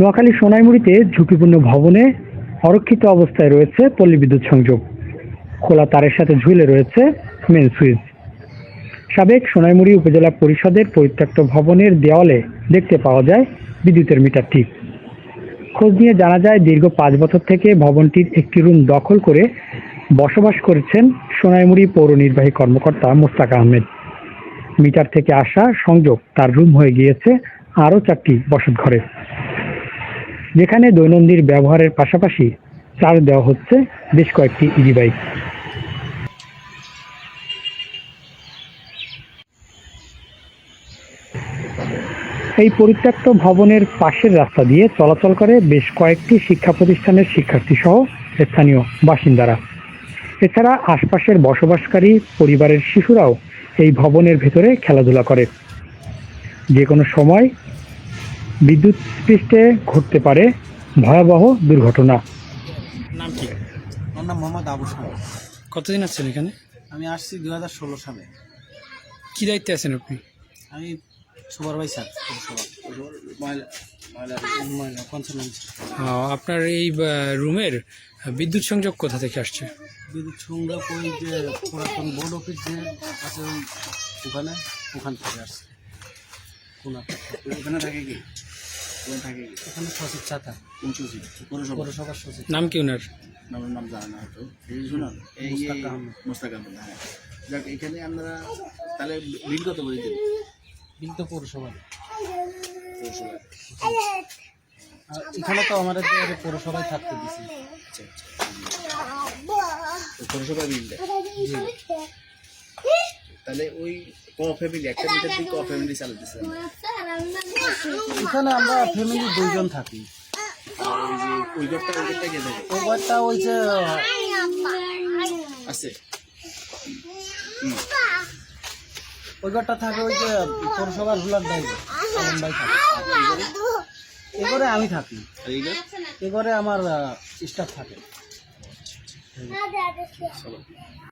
নোয়াখালী সোনাইমুড়িতে ঝুঁকিপূর্ণ ভবনে অরক্ষিত অবস্থায় রয়েছে পল্লী বিদ্যুৎ সংযোগ। খোলা তারের সাথে ঝুলে রয়েছে মেন সুইচ। সাবেক সোনাইমুড়ি উপজেলা পরিষদের পরিত্যক্ত ভবনের দেওয়ালে দেখতে পাওয়া যায় বিদ্যুতের মিটারটি খোঁজ নিয়ে জানা যায়, দীর্ঘ পাঁচ বছর থেকে ভবনটির একটি রুম দখল করে বসবাস করেছেন সোনাইমুড়ি পৌর নির্বাহী কর্মকর্তা মোস্তাক আহমেদ। মিটার থেকে আসা সংযোগ তার রুম হয়ে গিয়েছে আরও চারটি বসত ঘরে যেখানে দৈনন্দিন ব্যবহারের পাশাপাশি চার্জ দেওয়া হচ্ছে বেশ কয়েকটি ইজি বাইক এই পরিত্যক্ত ভবনের পাশের রাস্তা দিয়ে চলাচল করে বেশ কয়েকটি শিক্ষা প্রতিষ্ঠানের শিক্ষার্থী সহ স্থানীয় বাসিন্দারা। এছাড়া আশপাশের বসবাসকারী পরিবারের শিশুরাও এই ভবনের ভেতরে খেলাধুলা করে। যে কোনো সময় বিদ্যুৎ স্পৃষ্টে ঘটতে পারে ভয়াবহ দুর্ঘটনা। নাম কি? আমার নাম মোহাম্মদ আবু সাহেব। কতদিন আছেন এখানে? আমি আসছি দু হাজার ষোলো সালে। কী দায়িত্বে আছেন আপনি? আমি সুপারভাইজার পৌরসভা। মহিলা মহিলা পঞ্চানন আপনার এই রুমের বিদ্যুৎ সংযোগ কোথা থেকে আসছে? বিদ্যুৎ সংযোগ ওই যে পুরাতন বোর্ড অফিস যে আছে ওই ওখানে ওখান থেকে আসছে। ওখানে থাকে কি? থাকে কি? ওখানে সচিব ছাতা কোন সচিব? পৌরসভা। পৌরসভার সচিব। নাম কি ওনার? নামের নাম জানা না হয়তো এই শুনুন এই মোস্তাক আহমেদ। হ্যাঁ। যাক এখানে আপনারা তাহলে বিল কত করে দেবেন বিল তো পৌরসভায় পৌরসভা। আর এখানে তো আমাদের পৌরসভায় থাকতে দিছি। আচ্ছা আচ্ছা তো পৌরসভা বিল দেয় তাহলে ওই ক ফ্যামিলি একটা মিটার দিয়ে ক ফ্যামিলি চালাতেছে এখানে আমরা ফ্যামিলি দুইজন থাকি। আর ওই ঘরটা ওই ঘরটা গিয়ে ওই ঘরটা ওই যে আছে। ওই ঘরটা থাকে ওই যে পৌরসভার রুলার ড্রাইভার আলম ভাই থাকে। এ ঘরে আমি থাকি। এ ঘরে আমার স্টাফ থাকে। চলো